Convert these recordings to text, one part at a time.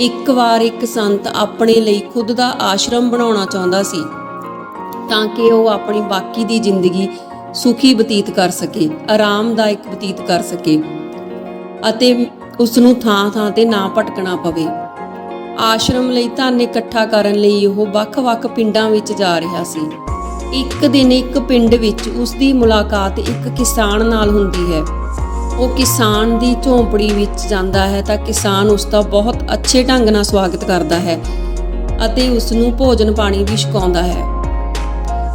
ਇੱਕ ਵਾਰ ਇੱਕ ਸੰਤ ਆਪਣੇ ਲਈ ਖੁਦ ਦਾ ਆਸ਼ਰਮ ਬਣਾਉਣਾ ਚਾਹੁੰਦਾ ਸੀ ਤਾਂ ਕਿ ਉਹ ਆਪਣੀ ਬਾਕੀ ਦੀ ਜ਼ਿੰਦਗੀ ਸੁਖੀ ਬਤੀਤ ਕਰ ਸਕੇ, ਆਰਾਮਦਾਇਕ ਬਤੀਤ ਕਰ ਸਕੇ ਅਤੇ ਉਸ ਨੂੰ ਥਾਂ-ਥਾਂ ਤੇ ਨਾ ਭਟਕਣਾ ਪਵੇ। ਆਸ਼ਰਮ ਲਈ ਧਨ ਇਕੱਠਾ ਕਰਨ ਲਈ ਉਹ ਵੱਖ-ਵੱਖ ਪਿੰਡਾਂ ਵਿੱਚ ਜਾ ਰਿਹਾ ਸੀ। ਇੱਕ ਦਿਨ ਇੱਕ ਪਿੰਡ ਵਿੱਚ ਉਸ ਦੀ ਮੁਲਾਕਾਤ ਇੱਕ ਕਿਸਾਨ ਨਾਲ ਹੁੰਦੀ ਹੈ। ਉਹ ਕਿਸਾਨ ਦੀ ਝੌਂਪੜੀ ਵਿੱਚ ਜਾਂਦਾ ਹੈ ਤਾਂ ਕਿਸਾਨ ਉਸ ਦਾ ਬਹੁਤ ਅੱਛੇ ਢੰਗ ਨਾਲ ਸਵਾਗਤ ਕਰਦਾ ਹੈ ਅਤੇ ਉਸ ਨੂੰ ਭੋਜਨ ਪਾਣੀ ਵੀ ਛਕਾਉਂਦਾ ਹੈ।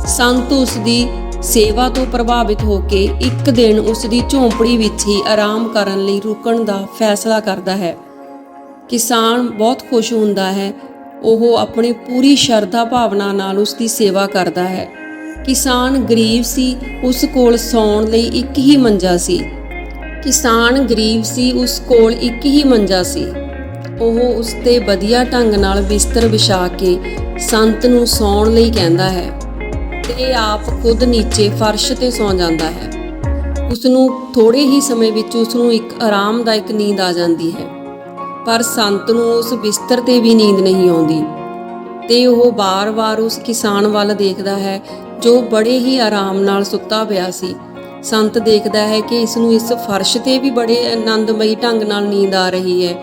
ਸੰਤ ਉਸ ਦੀ ਸੇਵਾ ਤੋਂ ਪ੍ਰਭਾਵਿਤ ਹੋ ਕੇ ਇੱਕ ਦਿਨ ਉਸ ਦੀ ਝੌਂਪੜੀ ਵਿੱਚ ਹੀ ਆਰਾਮ ਕਰਨ ਲਈ ਰੁਕਣ ਦਾ ਫੈਸਲਾ ਕਰਦਾ ਹੈ। ਕਿਸਾਨ ਬਹੁਤ ਖੁਸ਼ ਹੁੰਦਾ ਹੈ, ਉਹ ਆਪਣੀ ਪੂਰੀ ਸ਼ਰਧਾ ਭਾਵਨਾ ਨਾਲ ਉਸ ਦੀ ਸੇਵਾ ਕਰਦਾ ਹੈ। ਕਿਸਾਨ ਗਰੀਬ ਸੀ, ਉਸ ਕੋਲ ਸੌਣ ਲਈ ਇੱਕ ਹੀ ਮੰਜਾ ਸੀ। ਕਿਸਾਨ ਗਰੀਬ ਸੀ, ਉਸ ਕੋਲ ਇੱਕ ਹੀ ਮੰਜਾ ਸੀ। ਉਹ ਉਸ ਤੇ ਵਧੀਆ ਢੰਗ ਨਾਲ ਬਿਸਤਰ ਵਿਛਾ ਕੇ ਸੰਤ ਨੂੰ ਸੌਣ ਲਈ ਕਹਿੰਦਾ ਹੈ ਤੇ ਆਪ ਖੁਦ ਨੀਚੇ ਫਰਸ਼ ਤੇ ਸੌਂ ਜਾਂਦਾ ਹੈ। ਉਸ ਨੂੰ ਥੋੜੇ ਹੀ ਸਮੇਂ ਵਿੱਚ ਉਸ ਨੂੰ ਇੱਕ ਆਰਾਮਦਾਇਕ ਨੀਂਦ ਆ ਜਾਂਦੀ ਹੈ। ਪਰ ਸੰਤ ਨੂੰ ਉਸ ਬਿਸਤਰ ਤੇ ਵੀ ਨੀਂਦ ਨਹੀਂ ਆਉਂਦੀ ਤੇ ਉਹ ਬਾਰ-ਬਾਰ ਉਸ ਕਿਸਾਨ ਵੱਲ ਦੇਖਦਾ ਹੈ, ਜੋ ਬੜੇ ਹੀ ਆਰਾਮ ਨਾਲ ਸੁੱਤਾ ਪਿਆ ਸੀ। ਸੰਤ ਦੇਖਦਾ ਹੈ ਕਿ ਇਸ ਨੂੰ ਇਸ ਫਰਸ਼ ਤੇ ਵੀ ਬੜੇ ਆਨੰਦਮਈ ਢੰਗ ਨਾਲ ਨੀਂਦ ਆ ਰਹੀ ਹੈ।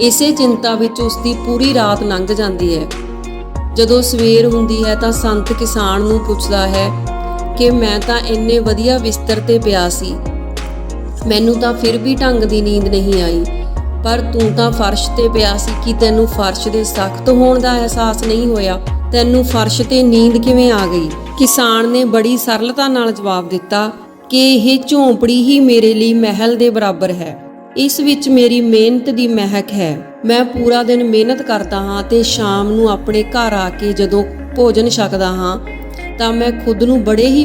ਇਸੇ ਚਿੰਤਾ ਵਿੱਚ ਉਸ ਦੀ ਪੂਰੀ ਰਾਤ ਲੰਘ ਜਾਂਦੀ ਹੈ। ਜਦੋਂ ਸਵੇਰ ਹੁੰਦੀ ਹੈ ਤਾਂ ਸੰਤ ਕਿਸਾਨ ਨੂੰ ਪੁੱਛਦਾ ਹੈ ਕਿ ਮੈਂ ਤਾਂ ਇੰਨੇ ਵਧੀਆ ਬਿਸਤਰ ਤੇ ਪਿਆ ਸੀ। ਮੈਨੂੰ ਤਾਂ ਫਿਰ ਵੀ ਢੰਗ ਦੀ ਨੀਂਦ ਨਹੀਂ ਆਈ। ਪਰ ਤੂੰ ਤਾਂ ਫਰਸ਼ ਤੇ ਪਿਆ ਸੀ ਕਿ ਤੈਨੂੰ ਫਰਸ਼ ਦੇ ਸਖਤ ਹੋਣ ਦਾ ਅਹਿਸਾਸ ਨਹੀਂ ਹੋਇਆ। ਤੈਨੂੰ ਫਰਸ਼ ਤੇ ਨੀਂਦ ਕਿਵੇਂ ਆ ਗਈ? ਕਿਸਾਨ ਨੇ ਬੜੀ ਸਰਲਤਾ ਨਾਲ ਜਵਾਬ ਦਿੱਤਾ, ਕਿ ਇਹ ਝੌਂਪੜੀ ਹੀ ਮੇਰੇ ਲਈ ਮਹਿਲ ਦੇ ਬਰਾਬਰ ਹੈ। ਇਸ ਵਿੱਚ ਮੇਰੀ ਮਿਹਨਤ ਦੀ ਮਹਿਕ ਹੈ। ਮੈਂ ਪੂਰਾ ਦਿਨ ਮਿਹਨਤ ਕਰਦਾ ਹਾਂ ਤੇ ਸ਼ਾਮ ਨੂੰ ਆਪਣੇ ਘਰ ਆ ਕੇ ਜਦੋਂ ਭੋਜਨ ਛਕਦਾ ਹਾਂ, ਤਾਂ ਮੈਂ ਖੁਦ ਨੂੰ ਬੜੇ ਹੀ